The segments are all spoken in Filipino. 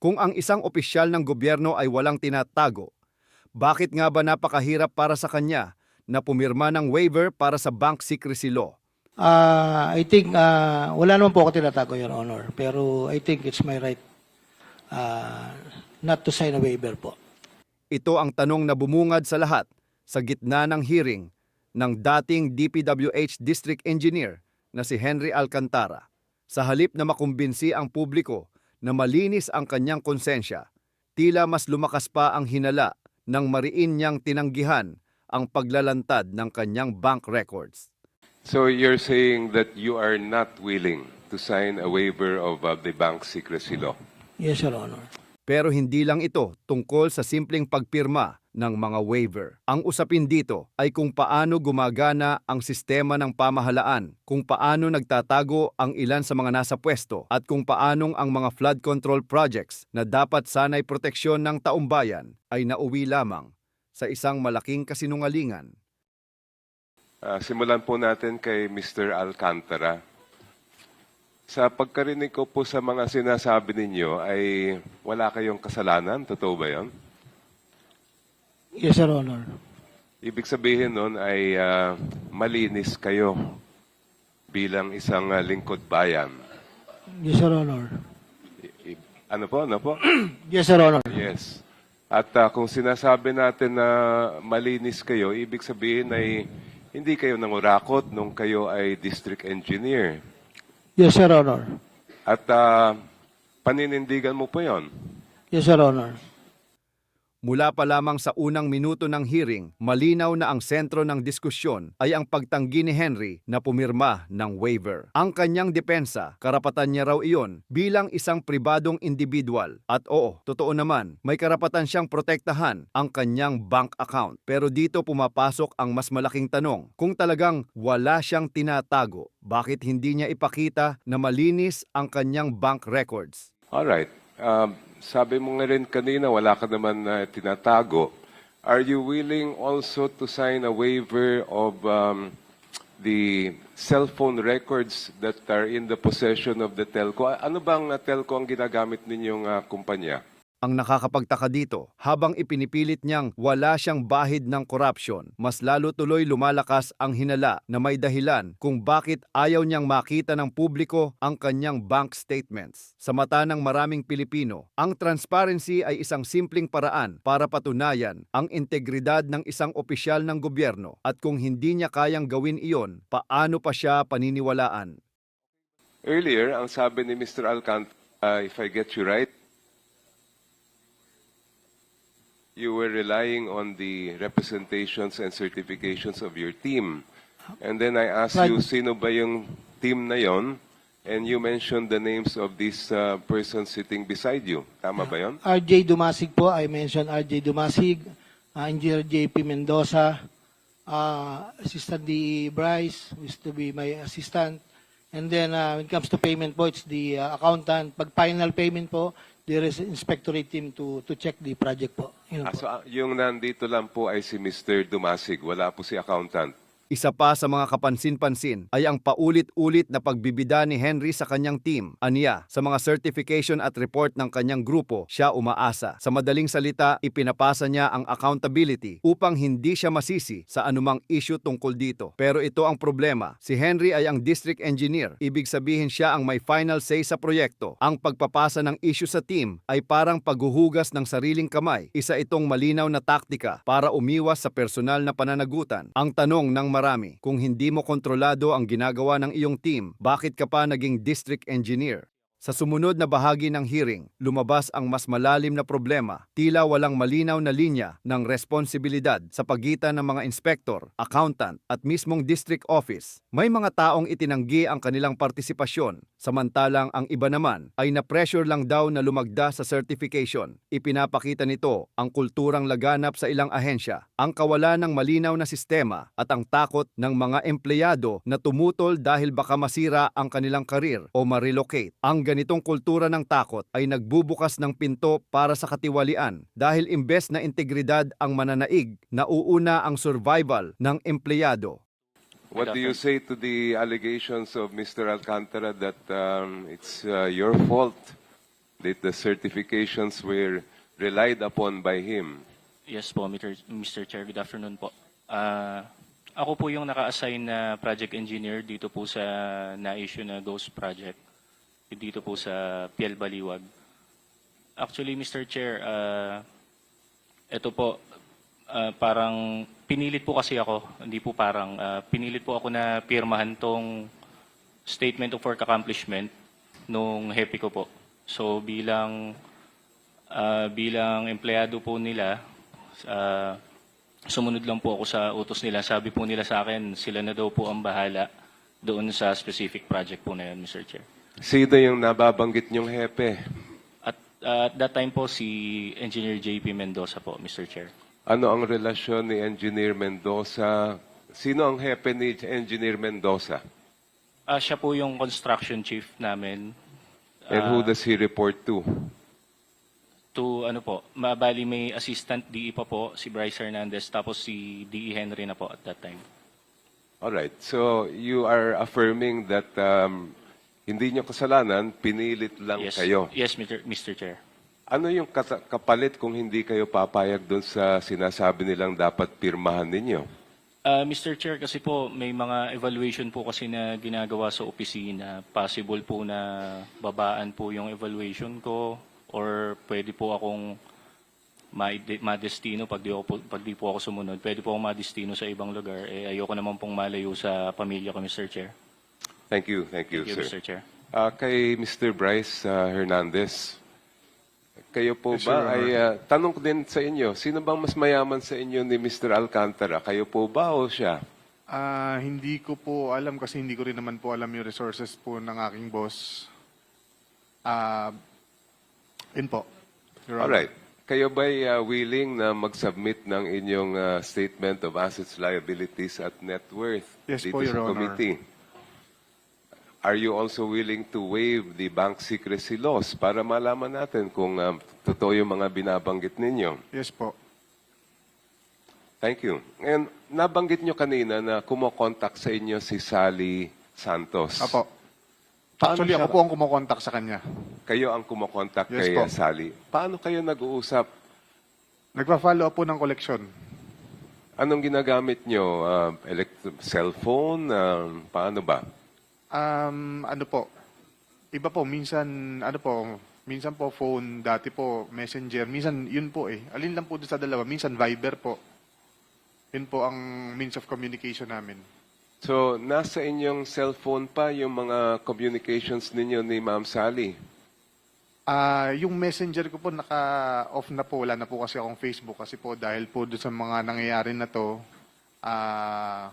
Kung ang isang opisyal ng gobyerno ay walang tinatago, bakit nga ba napakahirap para sa kanya na pumirma ng waiver para sa bank secrecy law? Ah, I think ah, wala naman po ako tinatago, Your Honor. Pero I think it's my right ah, not to sign a waiver po. Ito ang tanong na bumungad sa lahat sa gitna ng hearing ng dating DPWH District Engineer na si Henry Alcantara. Sa halip na makumbinsi ang publiko na malinis ang kanyang konsensya, tila mas lumakas pa ang hinala ng mariin niyang tinanggihan ang paglalantad ng kanyang bank records. So you're saying that you are not willing to sign a waiver of uh, the bank secrecy law? Yes, Your Honor. Pero hindi lang ito tungkol sa simpleng pagpirma ng mga waiver. Ang usapin dito ay kung paano gumagana ang sistema ng pamahalaan, kung paano nagtatago ang ilan sa mga nasa pwesto, at kung paanong ang mga flood control projects na dapat sanay proteksyon ng taumbayan ay nauwi lamang sa isang malaking kasinungalingan. Uh, simulan po natin kay Mr. Alcantara. Sa pagkarinig ko po sa mga sinasabi ninyo ay wala kayong kasalanan. Totoo ba yon? Yes, Your Honor. Ibig sabihin nun ay ah, malinis kayo bilang isang ah, lingkod bayan. Yes, Your Honor. I- i- ano po? Ano po? Yes, Your Honor. Yes. At ah, kung sinasabi natin na malinis kayo, ibig sabihin ay hindi kayo nangurakot nung kayo ay district engineer. Yes, Your Honor. At ah, paninindigan mo po yon. Yes, Your Honor. Mula pa lamang sa unang minuto ng hearing, malinaw na ang sentro ng diskusyon ay ang pagtanggi ni Henry na pumirma ng waiver. Ang kanyang depensa, karapatan niya raw iyon bilang isang pribadong individual. At oo, totoo naman, may karapatan siyang protektahan ang kanyang bank account. Pero dito pumapasok ang mas malaking tanong, kung talagang wala siyang tinatago, bakit hindi niya ipakita na malinis ang kanyang bank records? Alright. Um, sabi mo nga rin kanina, wala ka naman na tinatago. Are you willing also to sign a waiver of um, the cellphone records that are in the possession of the telco? Ano bang uh, telco ang ginagamit ninyong uh, kumpanya? Ang nakakapagtaka dito, habang ipinipilit niyang wala siyang bahid ng korupsyon, mas lalo tuloy lumalakas ang hinala na may dahilan kung bakit ayaw niyang makita ng publiko ang kanyang bank statements. Sa mata ng maraming Pilipino, ang transparency ay isang simpleng paraan para patunayan ang integridad ng isang opisyal ng gobyerno at kung hindi niya kayang gawin iyon, paano pa siya paniniwalaan? Earlier, ang sabi ni Mr. Alcant, uh, if I get you right, you were relying on the representations and certifications of your team. And then I asked Right. you, sino ba yung team na yon? And you mentioned the names of this uh, person sitting beside you. Tama ba yon? RJ Dumasig po. I mentioned RJ Dumasig, uh, Engineer JP Mendoza, uh, Assistant D. Bryce, who used to be my assistant. And then uh, when it comes to payment po, it's the uh, accountant. Pag final payment po, there is inspectorate team to to check the project po. Yun Ah, po. so, ah, yung nandito lang po ay si Mr. Dumasig. Wala po si accountant. Isa pa sa mga kapansin-pansin ay ang paulit-ulit na pagbibida ni Henry sa kanyang team. Aniya, sa mga certification at report ng kanyang grupo, siya umaasa. Sa madaling salita, ipinapasa niya ang accountability upang hindi siya masisi sa anumang issue tungkol dito. Pero ito ang problema. Si Henry ay ang district engineer. Ibig sabihin siya ang may final say sa proyekto. Ang pagpapasa ng issue sa team ay parang paghuhugas ng sariling kamay. Isa itong malinaw na taktika para umiwas sa personal na pananagutan. Ang tanong ng marami, kung hindi mo kontrolado ang ginagawa ng iyong team, bakit ka pa naging district engineer? Sa sumunod na bahagi ng hearing, lumabas ang mas malalim na problema. Tila walang malinaw na linya ng responsibilidad sa pagitan ng mga inspektor, accountant at mismong district office. May mga taong itinanggi ang kanilang partisipasyon, samantalang ang iba naman ay na-pressure lang daw na lumagda sa certification. Ipinapakita nito ang kulturang laganap sa ilang ahensya, ang kawalan ng malinaw na sistema at ang takot ng mga empleyado na tumutol dahil baka masira ang kanilang karir o ma-relocate. Ang ganitong kultura ng takot ay nagbubukas ng pinto para sa katiwalian dahil imbes na integridad ang mananaig, nauuna ang survival ng empleyado. What do you say to the allegations of Mr. Alcantara that um, it's uh, your fault that the certifications were relied upon by him. Yes po, Mr. Mr. Chair. Good afternoon po. Ah, ako po yung naka-assign na project engineer dito po sa na-issue na Ghost Project. Dito po sa PL Baliwag. Actually, Mr. Chair, ah, ito po, ah, parang pinilit po kasi ako, hindi po parang, ah, pinilit po ako na pirmahan tong statement of work accomplishment nung happy ko po. So bilang ah, bilang empleyado po nila, ah, sumunod lang po ako sa utos nila. Sabi po nila sa akin, sila na daw po ang bahala doon sa specific project po na yun, Mr. Chair. Sino yung nababanggit niyong hepe? At ah, at that time po si Engineer JP Mendoza po, Mr. Chair. Ano ang relasyon ni Engineer Mendoza? Sino ang hepe ni Engineer Mendoza? Ah, siya po yung construction chief namin. And Ah, who does he report to? to ano po, mabali may assistant DE pa po, si Bryce Hernandez, tapos si DE Henry na po at that time. All right. So you are affirming that um, hindi niyo kasalanan, pinilit lang yes, kayo. Yes, Mr. Mr. Chair. Ano yung kapalit kung hindi kayo papayag doon sa sinasabi nilang dapat pirmahan ninyo? Uh, Mr. Chair, kasi po may mga evaluation po kasi na ginagawa sa opisina. Possible po na babaan po yung evaluation ko or pwede po akong ma- madestino pag di, ako, po- pag di po ako sumunod. Pwede po akong madestino sa ibang lugar. Eh, ayoko naman pong malayo sa pamilya ko, Mr. Chair. Thank you, thank you, Thank you, sir. Mr. Chair. Ah, kay Mr. Bryce ah, Hernandez, kayo po Yes, ba ay ah, tanong ko din sa inyo, sino bang mas mayaman sa inyo ni Mr. Alcantara? Kayo po ba o siya? Ah, hindi ko po alam kasi hindi ko rin naman po alam yung resources po ng aking boss. Ah, yun po. Your All Honor. right. Kayo ba willing na mag-submit ng inyong ah, statement of assets, liabilities at net worth Yes dito po, Your sa Honor. committee? Are you also willing to waive the bank secrecy laws para malaman natin kung ah, totoo yung mga binabanggit ninyo? Yes po. Thank you. And nabanggit nyo kanina na kumokontak sa inyo si Sally Santos. Apo. Paano Actually, siya- ako po ang kumokontak sa kanya. Kayo ang kumokontak Yes kay po. uh, Sally. Paano kayo nag-uusap? Nagpa-follow up po ng collection. Anong ginagamit nyo? Uh, elect- cellphone? Um, paano ba? Um, ano po? Iba po, minsan, ano po, minsan po phone, dati po messenger, minsan yun po eh. Alin lang po doon sa dalawa, minsan Viber po. Yun po ang means of communication namin. So, nasa inyong cellphone pa yung mga communications ninyo ni Ma'am Sally. Ah, yung messenger ko po naka-off na po. Wala na po kasi akong Facebook kasi po dahil po doon sa mga nangyayari na to, ah,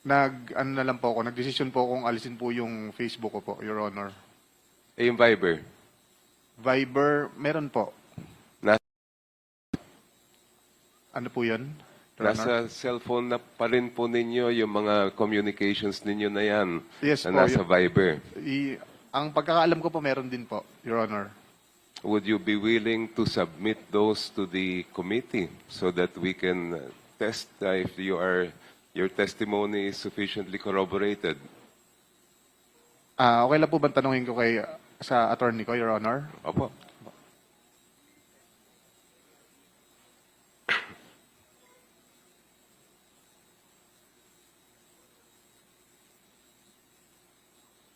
nag, ano na lang po ako, nagdesisyon po akong alisin po yung Facebook ko po, Your Honor. Eh, yung Viber. Viber, meron po. Nasa, Ano po yun? Your Honor? nasa cellphone na pa rin po ninyo yung mga communications ninyo na yan. Yes na po, nasa yun. Viber. I- ang pagkakaalam ko po meron din po, Your Honor. Would you be willing to submit those to the committee so that we can uh, test uh, if you are your testimony is sufficiently corroborated? Ah, okay lang po bang tanungin ko kay sa attorney ko, Your Honor? Opo.